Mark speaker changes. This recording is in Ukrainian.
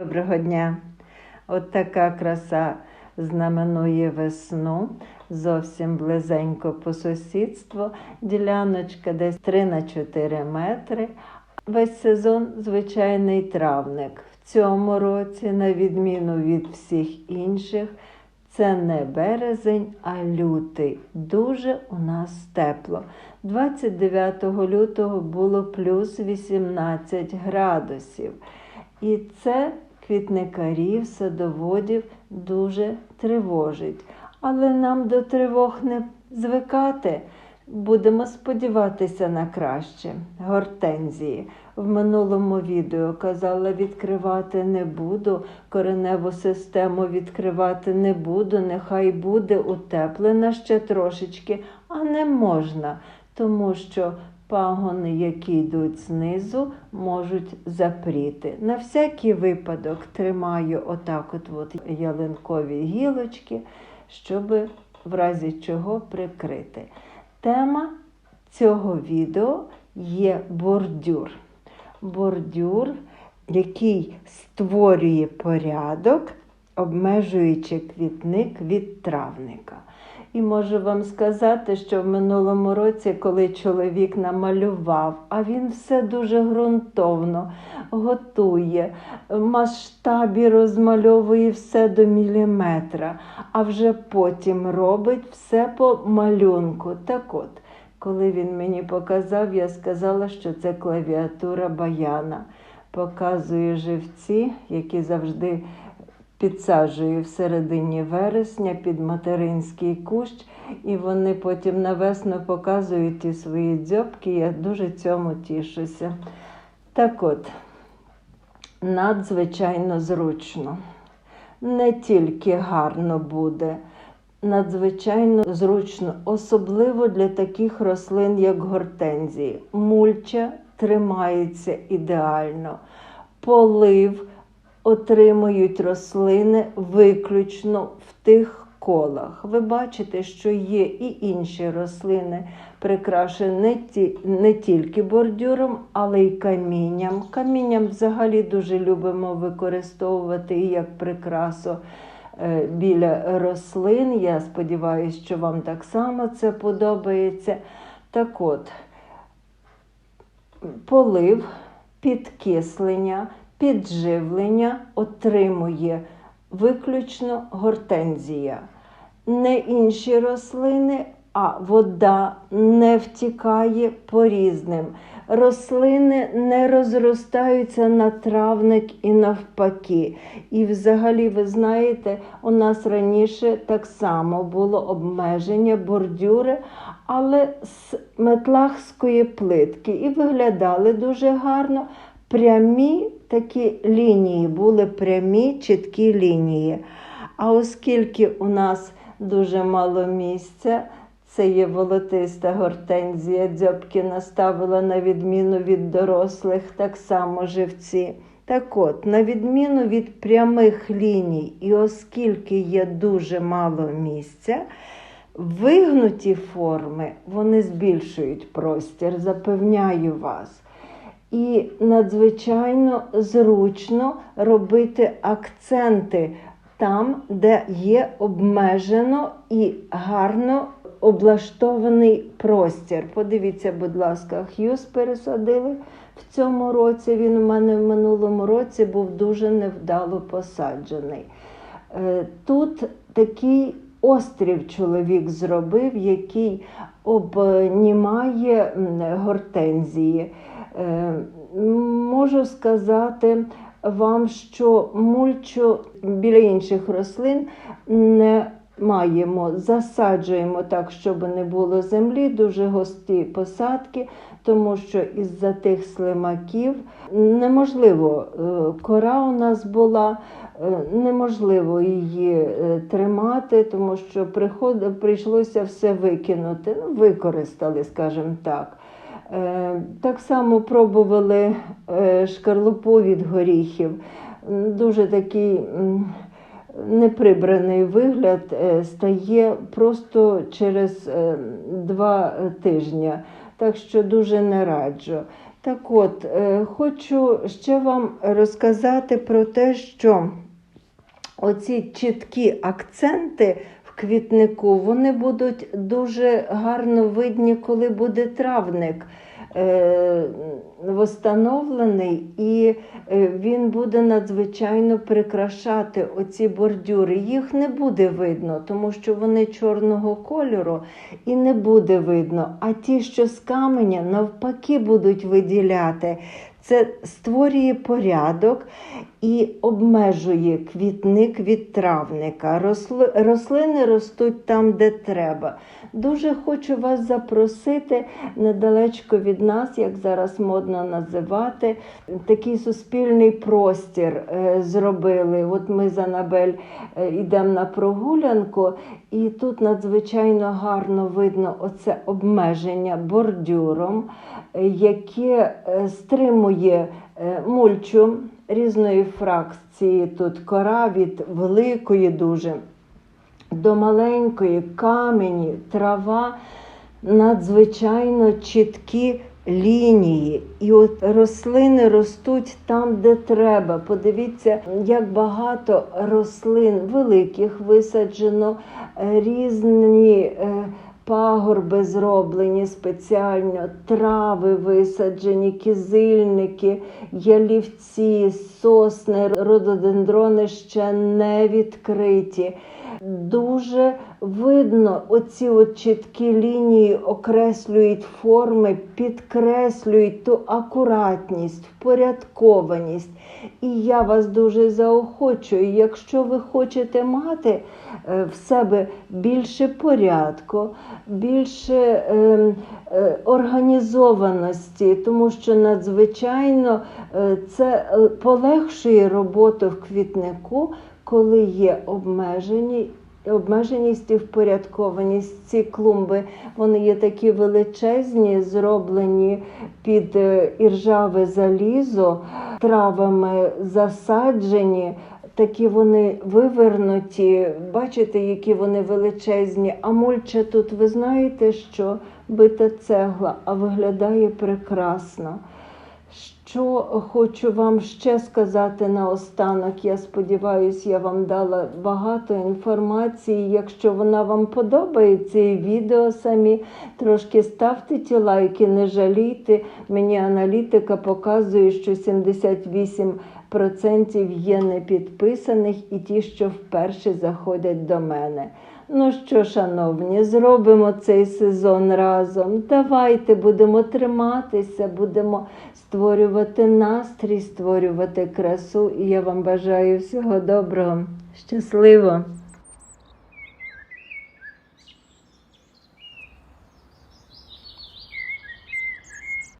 Speaker 1: Доброго дня! От така краса знаменує весну. Зовсім близенько по сусідству. Діляночка десь 3 на 4 метри. Весь сезон звичайний травник. В цьому році, на відміну від всіх інших, це не березень, а лютий. Дуже у нас тепло. 29 лютого було плюс 18 градусів. І це квітникарів, садоводів дуже тривожить. Але нам до тривог не звикати. Будемо сподіватися на краще. Гортензії. В минулому відео казала, відкривати не буду, кореневу систему відкривати не буду, нехай буде утеплена ще трошечки, а не можна, тому що пагони, які йдуть знизу, можуть запріти. На всякий випадок тримаю отак от, от ялинкові гілочки, щоб в разі чого прикрити. Тема цього відео є бордюр. Бордюр, який створює порядок, обмежуючи квітник від травника. І можу вам сказати, що в минулому році, коли чоловік намалював, а він все дуже ґрунтовно готує, в масштабі розмальовує все до міліметра, а вже потім робить все по малюнку. Так от, коли він мені показав, я сказала, що це клавіатура баяна. Показую живці, які завжди підсаджую в середині вересня під материнський кущ, і вони потім на весну показують ті свої дзьобки. Я дуже цьому тішуся. Так от, надзвичайно зручно. Не тільки гарно буде, надзвичайно зручно, особливо для таких рослин, як гортензії. Мульча тримається ідеально, полив отримують рослини виключно в тих колах. Ви бачите, що є і інші рослини, прикрашені не, ті, не тільки бордюром, але й камінням. Камінням взагалі дуже любимо використовувати як прикрасу. е, Біля рослин. Я сподіваюся, що вам так само це подобається. Так от, полив, підкислення, підживлення отримує виключно гортензія. Не інші рослини, а вода не втікає по різним. Рослини не розростаються на травник і навпаки. І взагалі, ви знаєте, у нас раніше так само було обмеження бордюри, але з метлахської плитки і виглядали дуже гарно. Прямі такі лінії були прямі, чіткі лінії. А оскільки у нас дуже мало місця, це є волотиста гортензія, дзьобки наставила на відміну від дорослих, так само живці. Так от, на відміну від прямих ліній, і оскільки є дуже мало місця, вигнуті форми вони збільшують простір, запевняю вас. І надзвичайно зручно робити акценти там, де є обмежено і гарно облаштований простір. Подивіться, будь ласка, х'юз пересадили в цьому році. Він у мене в минулому році був дуже невдало посаджений. Е, Тут такий острів чоловік зробив, який обнімає гортензії. Е, Можу сказати вам, що мульчу біля інших рослин не маємо, засаджуємо так, щоб не було землі, дуже густі посадки, тому що із-за тих слимаків неможливо, е, кора у нас була, е, неможливо її тримати, тому що приход, прийшлося все викинути, ну, використали, скажімо так. Е, Так само пробували е, шкарлупу від горіхів. Дуже такий неприбраний вигляд е, стає просто через два тижні. Так що дуже не раджу. Так от, хочу ще вам розказати про те, що оці чіткі акценти квітнику вони будуть дуже гарно видні, коли буде травник е, встановлений, і е, він буде надзвичайно прикрашати оці бордюри. Їх не буде видно, тому що вони чорного кольору і не буде видно. А ті, що з каменя, навпаки, будуть виділяти. Це створює порядок і обмежує квітник від травника. Росли, рослини ростуть там, де треба. Дуже хочу вас запросити недалечко від нас, як зараз модно називати, такий суспільний простір е, зробили. От ми з Анабель е, йдемо на прогулянку, і тут надзвичайно гарно видно оце обмеження бордюром, е, яке стримує мульчу різної фракції. Тут кора від великої дуже до маленької камені, трава надзвичайно чіткі лінії. І от рослини ростуть там, де треба. Подивіться, як багато рослин великих висаджено, е, різні. Пагорби зроблені спеціально, трави висаджені, кизильники, ялівці, сосни, рододендрони ще не відкриті. Дуже видно оці от чіткі лінії окреслюють форми, підкреслюють ту акуратність, впорядкованість. І я вас дуже заохочую, якщо ви хочете мати е, в себе більше порядку, більше е, е, організованості, тому що надзвичайно е, це е, полегшує роботу в квітнику, коли є обмежені. Обмеженість і впорядкованість ці клумби, вони є такі величезні, зроблені під е, іржаве залізо, травами засаджені, такі вони вивернуті. Бачите, які вони величезні. А мульча тут, ви знаєте, що бита цегла, а виглядає прекрасно. Що хочу вам ще сказати наостанок. Я сподіваюся, я вам дала багато інформації. Якщо вона вам подобається, і відео самі трошки ставте ті лайки, не жалійте. Мені аналітика показує, що 78% є непідписаних і ті, що вперше заходять до мене. Ну що, шановні, зробимо цей сезон разом. Давайте будемо триматися, будемо створювати настрій, створювати красу. І я вам бажаю всього доброго, щасливо!